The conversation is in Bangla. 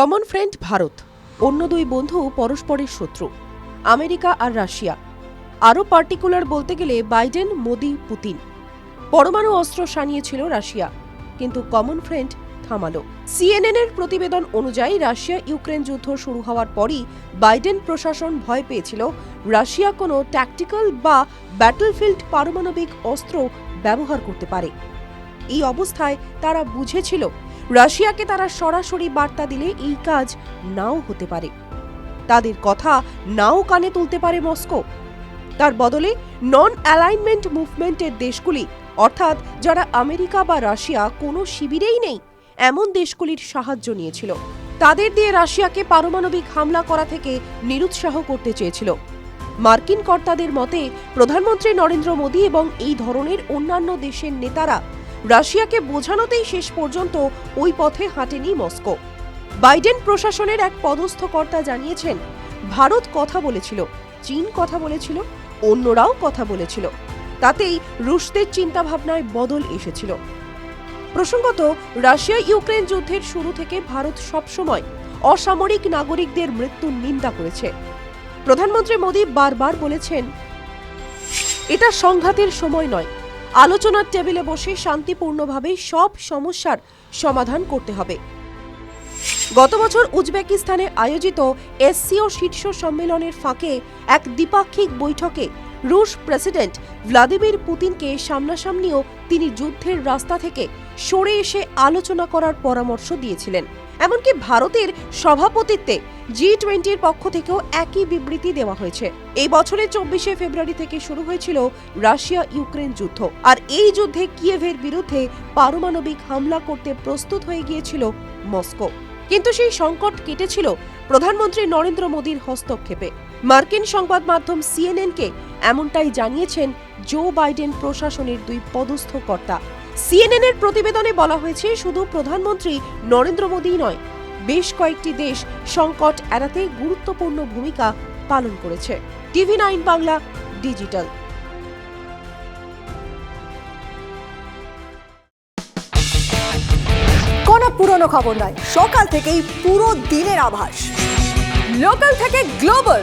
কমন ফ্রেন্ড ভারত, অন্য দুই বন্ধু পরস্পরের শত্রু, আমেরিকা আর রাশিয়া। আরও পার্টিকুলার বলতে গেলে বাইডেন, মোদি, পুতিন। পরমাণু অস্ত্র সানিয়েছিল রাশিয়া, কিন্তু কমন ফ্রেন্ড থামালো। সিএনএন এর প্রতিবেদন অনুযায়ী রাশিয়া ইউক্রেন যুদ্ধ শুরু হওয়ার পরই বাইডেন প্রশাসন ভয় পেয়েছিল রাশিয়া কোনো ট্যাকটিক্যাল বা ব্যাটলফিল্ড পারমাণবিক অস্ত্র ব্যবহার করতে পারে। এই অবস্থায় তারা বুঝেছিল রাশিয়াকে তারা সরাসরি বার্তা দিলে এই কাজ নাও হতে পারে। তাদের কথা নাও কানে তুলতে পারে মস্কো। তার বদলে নন অ্যালাইনমেন্ট মুভমেন্টের দেশগুলি, অর্থাৎ যারা আমেরিকা বা রাশিয়া কোনো শিবিরেই নেই, এমন দেশগুলির সাহায্য নিয়েছিল। তাদের দিয়ে রাশিয়াকে পারমাণবিক হামলা করা থেকে নিরুৎসাহ করতে চেয়েছিল। মার্কিন কর্তাদের মতে, প্রধানমন্ত্রী নরেন্দ্র মোদী এবং এই ধরনের অন্যান্য দেশের নেতারা রাশিয়াকে বোঝানোতেই শেষ পর্যন্ত ওই পথে হাঁটেনি মস্কো। বাইডেন প্রশাসনের এক পদস্থ কর্তা জানিয়েছেন, ভারত কথা বলেছিল, চীন কথা বলেছিল, অন্যরাও কথা বলেছিল। তাতেই রুশদের চিন্তাভাবনায় বদল এসেছিল। প্রসঙ্গত রাশিয়া ইউক্রেন যুদ্ধের শুরু থেকে ভারত সবসময় অসামরিক নাগরিকদের মৃত্যুর নিন্দা করেছে। প্রধানমন্ত্রী মোদী বারবার বলেছেন, এটা সংঘাতের সময় নয় আলোচনার টেবিলে বসে শান্তিপূর্ণভাবে সব সমস্যার সমাধান করতে হবে। গত বছর উজবেকিস্তানে আয়োজিত এসসিও শীর্ষ সম্মেলনের ফাঁকে এক দ্বিপাক্ষিক বৈঠকে রুশ প্রেসিডেন্ট ভ্লাদিমির পুতিনকে সামনাসামনিও তিনি যুদ্ধের রাস্তা থেকে সরে এসে আলোচনা করার পরামর্শ দিয়েছিলেন। এমনকি ভারতের সভাপতিত্বে জি টোয়েন্টির পক্ষ থেকেও একই বিবৃতি দেওয়া হয়েছে। এই বছরের চব্বিশে ফেব্রুয়ারি থেকে শুরু হয়েছিল রাশিয়া ইউক্রেন যুদ্ধ। আর এই যুদ্ধে কিয়েভের বিরুদ্ধে পারমাণবিক হামলা করতে প্রস্তুত হয়ে গিয়েছিল মস্কো। কিন্তু সেই সংকট কেটেছিল প্রধানমন্ত্রী নরেন্দ্র মোদীর হস্তক্ষেপে। মার্কিন সংবাদ মাধ্যম সিএনএনকে এমনটাই জানিয়েছেন জো বাইডেন প্রশাসনের দুই পদস্থ কর্তা। সিএনএন এর প্রতিবেদনে বলা হয়েছে, শুধু প্রধানমন্ত্রী নরেন্দ্র মোদী নয়, বেশ কয়েকটি দেশ সংকট এড়াতে গুরুত্বপূর্ণ ভূমিকা পালন করেছে। TV nine Bangla digital. পুরনো খবর নয়, সকাল থেকেই পুরো দিনের আভাস। লোকাল থেকে গ্লোবাল।